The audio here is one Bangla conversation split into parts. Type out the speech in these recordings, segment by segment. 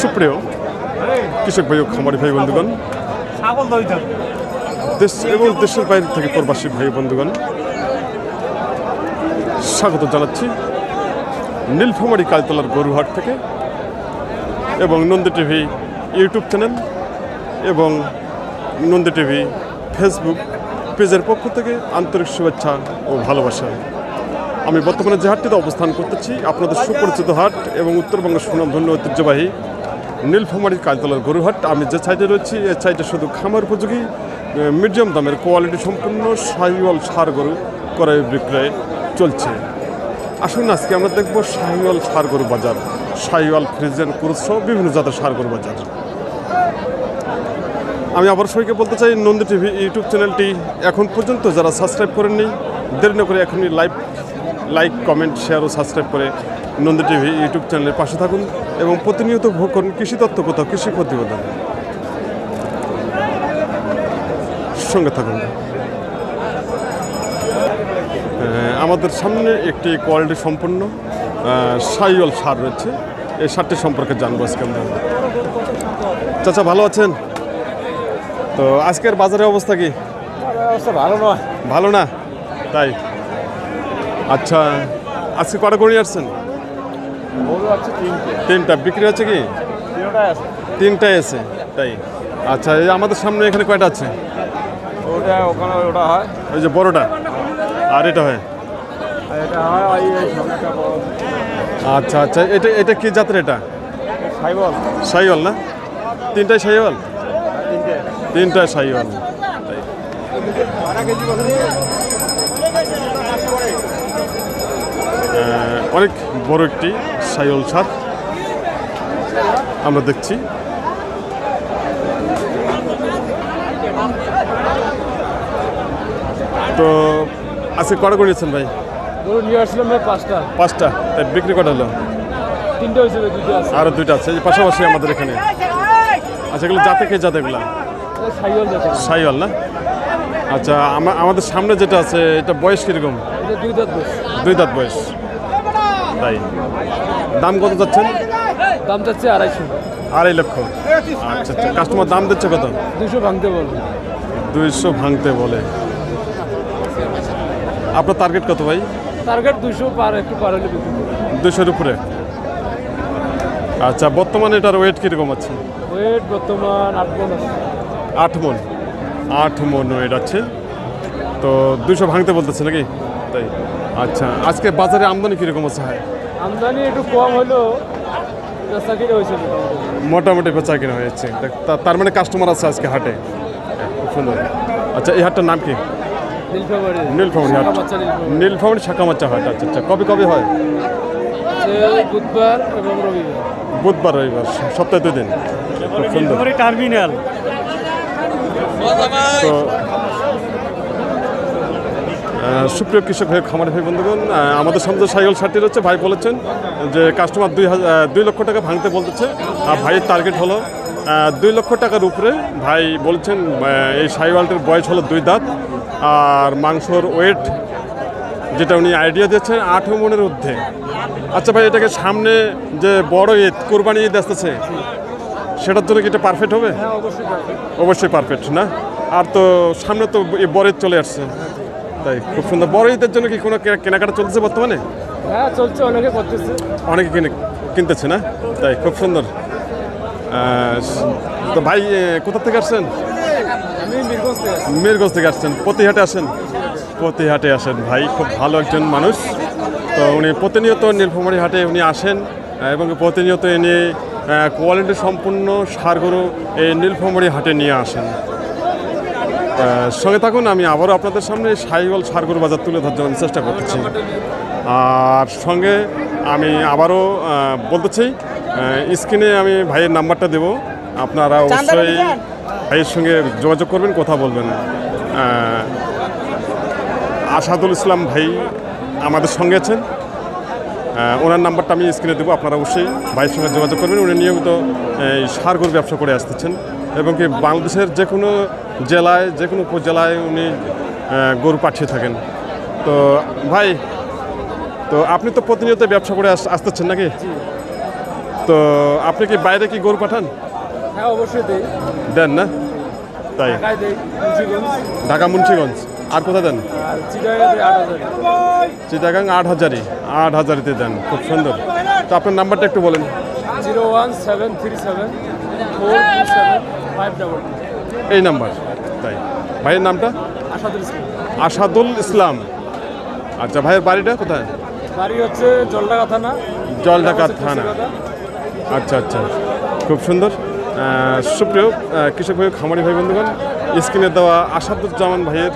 সুপ্রিয় কৃষক ভাই ও খামারি ভাই বন্ধুগণ, দেশ এবং দেশের বাইরে থেকে প্রবাসী ভাই বন্ধুগণ, স্বাগত জানাচ্ছি নীলফামারী কালতলার গরুহাট থেকে এবং নন্দী টিভি ইউটিউব চ্যানেল এবং নন্দী টিভি ফেসবুক পেজের পক্ষ থেকে আন্তরিক শুভেচ্ছা ও ভালোবাসা। আমি বর্তমানে যে হাটটিতে অবস্থান করতেছি, আপনাদের সুপরিচিত হাট এবং উত্তরবঙ্গের সুনামধন্য ঐতিহ্যবাহী নীলফামারী কালতলার গরুহাট আমি যে সাইডে রয়েছি এই সাইডে শুধু খামার উপযোগী মিডিয়াম দামের কোয়ালিটি সম্পূর্ণ সাহিওয়াল সার গরু ক্রয় বিক্রয় চলছে। আসুন আজকে আমরা দেখব শাহিওয়াল সার গরু বাজার, শাহিওয়াল ফ্রিজেন সহ বিভিন্ন জাতের সার গরু বাজার। আমি আবার সবাইকে বলতে চাই, নন্দী টিভি ইউটিউব চ্যানেলটি এখন পর্যন্ত যারা সাবস্ক্রাইব করেননি, দেরি না করে এখনই লাইভ লাইক কমেন্ট শেয়ার ও সাবস্ক্রাইব করে নন্দী টিভি ইউটিউব চ্যানেলের পাশে থাকুন এবং প্রতিনিয়ত ভোগ করুন কৃষি তত্ত্ব কোথাও কৃষি প্রতিবেদন সঙ্গে থাকুন। আমাদের সামনে একটি কোয়ালিটি সম্পন্ন সাইওয়াল সার রয়েছে। এই সারটি সম্পর্কে জানব আজকে আমরা। চাচা ভালো আছেন? তো আজকের বাজারের অবস্থা কি? অবস্থা ভালো নয়। ভালো না? তাই? আচ্ছা আজকে কটা করে আসছেন? তিনটে। বিক্রি হচ্ছে কি? তিনটাই আছে। তাই? আচ্ছা এই আমাদের সামনে এখানে কয়টা আছে? ওটা ওখানে ওটা হয়। ওই যে বড়টা আর এটা হয়? হয় আচ্ছা আচ্ছা এটা এটা কি জাতের এটা? সাইওয়াল না? তিনটাই সাইওয়াল? তিনটে। তিনটাই সাইওয়াল। আহ, অনেক বড় একটি সাইওয়াল সার আমরা দেখছি। তো আজকে কটা করেছেন ভাই? গরু নিয়ে আসলাম ভাই পাঁচটা। পাঁচটা? তাই বিক্রি কটা হলো? তিনটে হয়েছে দুটো আছে। আরও দুইটা আছে পাশাপাশি আমাদের এখানে। আচ্ছা এগুলো জাতে কে জাতে এগুলা? সাইওয়াল না? আচ্ছা আমা- আমাদের সামনে যেটা আছে এটা বয়স কীরকম? দুই দাঁত বেশ দুই দাঁত বয়স। তাই? দাম কত যাচ্ছেন দাম যাচ্ছে আড়াইশো। আড়াই লক্ষ। আচ্ছা আচ্ছা। কাস্টমার দাম দিচ্ছে কত? দুশো ভাঙতে বলব দুইশো ভাঙতে বলে। আপনার টার্গেট কত ভাই? টার্গেট দুশো পার একটু পার হলে দুশোর উপরে। আচ্ছা বর্তমানে এটার ওয়েট কীরকম আছে? ওয়েট বর্তমান আট আছে। আট মন। আট মন ওয়েট আছে। তো দুশো ভাঙতে বলতেছে নাকি? তাই। আচ্ছা আজকে বাজারে আমদানি কীরকম আছে হায় আমদানি একটু কম হয়েছে মোটামুটি। বেচা কিনা হয়েছে। তার মানে কাস্টমার আছে আজকে হাটে? সুন্দর। আচ্ছা এই হাটটার নাম কি? নীলফামারি। হাট। নীলফামারি। শাখামাচা হাট আচ্ছা আচ্ছা। কবে কবে হয়? বুধবার এবং রবিবার। বুধবার রবিবার সপ্তাহে দুই দিন। খুব সুন্দর। টার্মিনাল। তো সুপ্রিয় কৃষক ভাই খামারি ভাই বন্ধুগণ আমাদের সামনে সাইকেল সারটি রয়েছে ভাই বলেছেন যে কাস্টমার দুই হাজার দুই লক্ষ টাকা ভাঙতে বলতেছে। আর ভাইয়ের টার্গেট হলো দুই লক্ষ টাকার উপরে ভাই বলছেন এই সাইওয়ালটির বয়স হলো দুই দাঁত। আর মাংসর ওয়েট যেটা উনি আইডিয়া দিয়েছেন আঠেরো মনের ঊর্ধ্বে। আচ্ছা ভাই এটাকে সামনে যে বড় ঈদ কোরবানি ঈদ আসতেছে সেটার জন্য কি এটা পারফেক্ট হবে? হ্যাঁ অবশ্যই পারফেক্ট না? আর তো সামনে তো ঈদ চলে আসছে। তাই খুব সুন্দর। বড় ঈদের জন্য কি কোনো কেনাকাটা চলছে বর্তমানে? হ্যাঁ চলছে অনেকে করতেছে। অনেকে কিনে কিনতেছে না? তাই খুব সুন্দর। তো ভাই কোথা থেকে আসছেন। মিরগঞ্জ থেকে আসছেন। প্রতিহাটে আসেন? প্রতিহাটে আসেন ভাই খুব ভালো একজন মানুষ। তো উনি প্রতিনিয়ত নীলফামারী হাটে উনি আসেন এবং প্রতিনিয়ত এনে কোয়ালিটি সম্পূর্ণ সারগরু এই নীলফামারী হাটে নিয়ে আসেন। সঙ্গে থাকুন আমি আবারও আপনাদের সামনে সাইগল সারগরু বাজার তুলে ধরার জন্য চেষ্টা করতেছি। আর সঙ্গে আমি আবারও আহ, বলতে চাই স্ক্রিনে আমি ভাইয়ের নাম্বারটা দেব। আপনারা অবশ্যই ভাইয়ের সঙ্গে যোগাযোগ করবেন কথা বলবেন। আসাদুল ইসলাম ভাই আমাদের সঙ্গে আছেন। ওনার নাম্বারটা আমি স্ক্রিনে দেবো আপনারা অবশ্যই ভাইয়ের সঙ্গে যোগাযোগ করবেন। উনি নিয়মিত এই সার গরু ব্যবসা করে আসতেছেন। এবং কি বাংলাদেশের যে কোনো জেলায় যে কোনো উপজেলায় উনি গরু পাঠিয়ে থাকেন। তো ভাই তো আপনি তো প্রতিনিয়ত ব্যবসা করে আস- আসতেছেন নাকি? তো আপনি কি বাইরে কি গরু পাঠান? হ্যাঁ অবশ্যই দেই। দেন না? তাই। ঢাকা মুন্সিগঞ্জ। আর কোথায় দেন? চিটাগাং আট হাজারি আট হাজারিতে দেন। খুব সুন্দর। তো আপনার নাম্বারটা একটু বলেন। Zero one seven three seven এই নাম্বার তাই। ভাইয়ের নামটা? আসাদুল ইসলাম। আচ্ছা ভাইয়ের বাড়িটা কোথায়? বাড়ি হচ্ছে জলডাকা থানা। জলঢাকা থানা। আচ্ছা আচ্ছা। খুব সুন্দর। সুপ্রিয় কৃষক ভাই খামারি ভাই বন্ধুগণ স্ক্রিনে দেওয়া আসাদুজ্জামান ভাইয়ের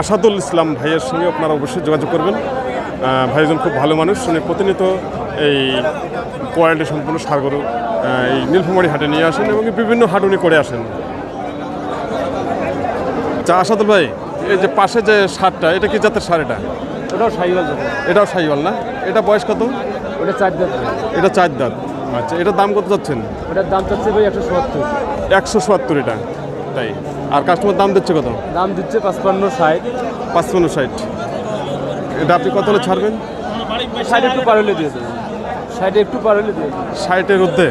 আসাদুল ইসলাম ভাইয়ের সঙ্গে আপনারা অবশ্যই যোগাযোগ করবেন। ভাইজন খুব ভালো মানুষ। উনি প্রতিনিয়ত এই কোয়ালিটি সম্পূর্ণ সার গরু এই নীলফামারি হাটে নিয়ে আসেন এবং বিভিন্ন হাট উনি করে আসেন। আচ্ছা আসাদুল ভাই এই যে পাশে যে সারটা এটা কি জাতের সার এটা? ওটাও সাইকেল যাবে এটাও সাইওয়াল না? এটা বয়স কত? ওটা চার দাঁত। এটা চার দাঁত। আচ্ছা এটার দাম কত যাচ্ছেন? ওটার দাম চাচ্ছে ভাই একশো সত্তর। একশো সত্তর এটা। তাই। আর কাস্টমার দাম দিচ্ছে কত? দাম দিচ্ছে পাঁচপান্ন ষাট। পাঁচপান্ন ষাট। এটা আপনি কত হলে ছাড়বেন? ষাট একটু পার হলে দিয়ে দেবে। ষাট একটু পার হলে ষাটের ঊর্ধ্বে?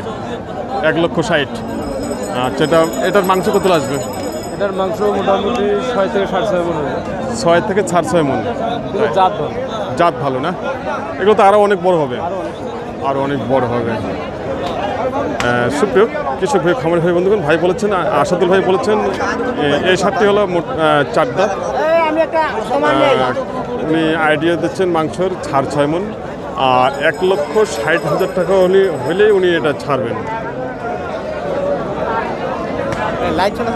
এক লক্ষ ষাট। আচ্ছা এটা এটার মাংস কত আসবে? এটার মাংস মোটামুটি ছয় থেকে সাড়ে ছয় মন হয় ছয় থেকে ছাড় ছয় মন। জাত ভালো। জাত ভালো না? এগুলো তো আরও অনেক বড় হবে। আরও অনেক বড়। হবে। সুপ্রিয় কৃষক ভাই খামারি ভাই বন্ধুগণ ভাই বলেছেন আসাদুল ভাই বলেছেন এই সাতটি হলো মোট আহ, চার দাঁত। আমি একটা সমান নেই। আহ, উনি আইডিয়া দিচ্ছেন মাংসর ছাড় ছয় মন। আর এক লক্ষ ষাট হাজার টাকা উনি হলেই উনি এটা ছাড়বেন। লাইট চলে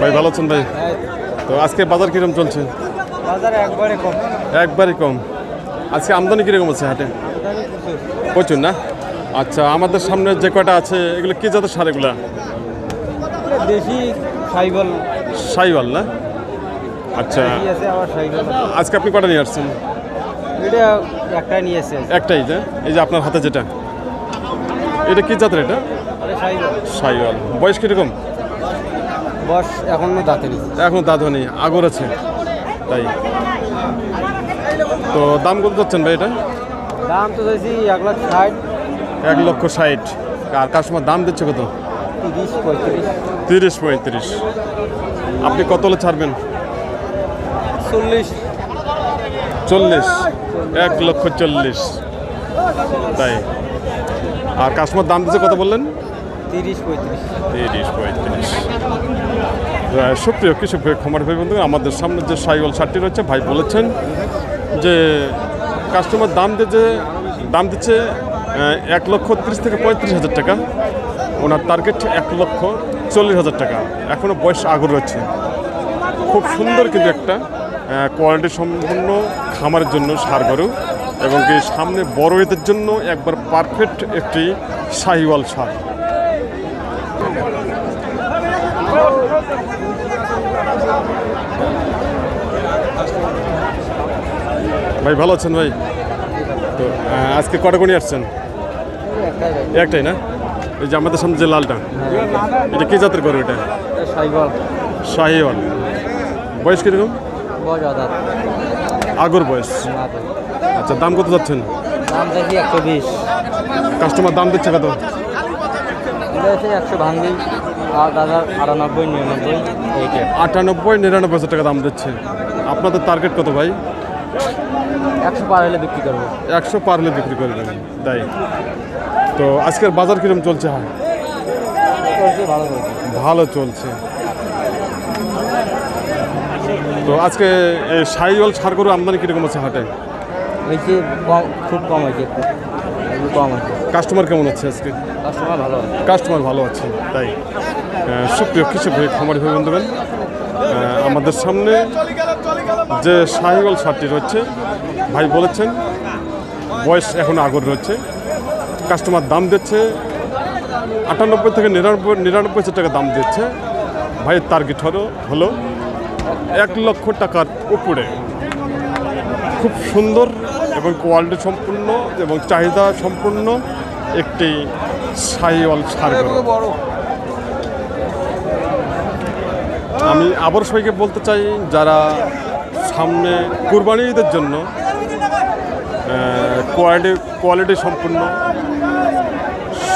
ভাই ভালো আছেন ভাই? তো আজকে বাজার কীরকম চলছে? বাজারে একবারে কম। একবারই কম। আজকে আমদানি কীরকম আছে হাটে? প্রচুর না? আচ্ছা আমাদের সামনে যে কয়টা আছে এগুলো কি জাতের সার এগুলা? দেশি সাইবল। সাইওয়াল না? আচ্ছা সাইবল আজকে আপনি কটা নিয়ে আসছেন? এটা একটাই নিয়ে এসে একটাই যে? এই যে আপনার হাতে যেটা। এটা কি জাতের এটা? সাইবল। সাইওয়াল বয়স কীরকম? বস এখনও দাঁতে নিচ্ছে এখন দাদু নেই আগর আছে। তাই। তো দাম কত যাচ্ছেন ভাই এটা? দাম তো চাইছি এক লাখ ষাট। এক লক্ষ ষাট। আর কাস্টমার দাম দিচ্ছে কত? তিরিশ পঁয়ত্রিশ। আপনি কত হলে ছাড়বেন? চল্লিশ। চল্লিশ এক লক্ষ চল্লিশ। তাই। আর কাস্টমার দাম দিচ্ছে কত বললেন? তিরিশ পঁয়ত্রিশ। তিরিশ পঁয়ত্রিশ। সুপ্রিয় কৃষক খামার ভাই বন্ধু আমাদের সামনে যে সাইওয়াল শার্টটি রয়েছে ভাই বলেছেন যে কাস্টমার দাম দিচ্ছে দাম দিচ্ছে এক লক্ষ তিরিশ থেকে পঁয়ত্রিশ হাজার টাকা। ওনার টার্গেট এক লক্ষ চল্লিশ হাজার টাকা। এখনও বয়স আগর রয়েছে। খুব সুন্দর কিন্তু একটা কোয়ালিটি সম্পন্ন খামারের জন্য সার গরু এবং কি সামনে বড় ঈদের জন্য একবার পারফেক্ট একটি শাহিওয়াল সার। ভাই, ভালো আছেন ভাই? তো আজকে কটা গুণি আসছেন? একটাই না? এই যে আমাদের সামনে যে লালটা এটা কি জাতের গরু এটা? শাহিওয়াল বয়স কীরকম? আগর বয়স। আচ্ছা দাম কত যাচ্ছেন? দাম চাইছি একশো বিশ। কাস্টমার দাম দিচ্ছে কত? একশো ভাঙ্গি। আট হাজার আটানব্বই নিরানব্বই এইটা। আটানব্বই নিরানব্বই হাজার টাকা দাম দিচ্ছে। আপনাদের টার্গেট কত ভাই? একশো পার হলে বিক্রি করব। একশো পার হলে বিক্রি করবেন তাই। তো আজকের বাজার কীরকম চলছে? হ্যাঁ ভালো চলছে। ভালো চলছে তো আজকে এই সাইওয়াল সার গরু আমদানি কীরকম আছে হাটে? হয়েছে খুব কম হয়েছে কম কাস্টমার কেমন আছে আজকে? কাস্টমার ভালো আছে। কাস্টমার ভালো আছে তাই। সুপ্রিয় কৃষক ভাই খামারি ভাই আহ, আমাদের সামনে যে সাহিওয়াল সারটি রয়েছে, ভাই বলেছেন, বয়স এখন আগর রয়েছে কাস্টমার দাম দিচ্ছে, আটানব্বই থেকে নিরানব্বই নিরানব্বই টাকা দাম দিচ্ছে। ভাইয়ের টার্গেট হলো হলো এক লক্ষ টাকার উপরে। খুব সুন্দর এবং কোয়ালিটি সম্পূর্ণ এবং চাহিদা সম্পূর্ণ একটি সাইওয়াল সার গরু। আমি আবার সবাইকে বলতে চাই, যারা সামনে কুরবানি ঈদের জন্য কোয়ালিটি কোয়ালিটি সম্পূর্ণ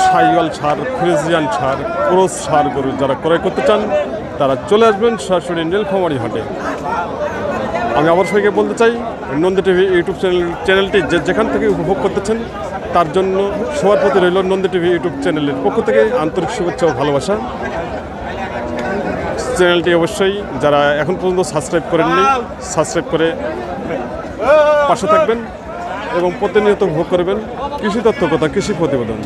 সাইওয়াল ছাড় ফ্রিজিয়ান ছাড় ক্রোস ছাড় গরু যারা ক্রয় করতে চান, তারা চলে আসবেন সরাসরি নীলফামারি হাটে। আমি আবার সবাইকে বলতে চাই, নন্দী টিভি ইউটিউব চ্যানেল, চ্যানেলটি যে যেখান থেকে উপভোগ করতেছেন, তার জন্য সবার প্রতি রইল নন্দী টিভি ইউটিউব চ্যানেলের পক্ষ থেকে আন্তরিক শুভেচ্ছা ও ভালোবাসা। চ্যানেলটি অবশ্যই যারা এখন পর্যন্ত সাবস্ক্রাইব করেননি, সাবস্ক্রাইব করে পাশে থাকবেন এবং প্রতিনিয়ত ভোগ করবেন কৃষি তথ্য কথা, কৃষি প্রতিবেদন।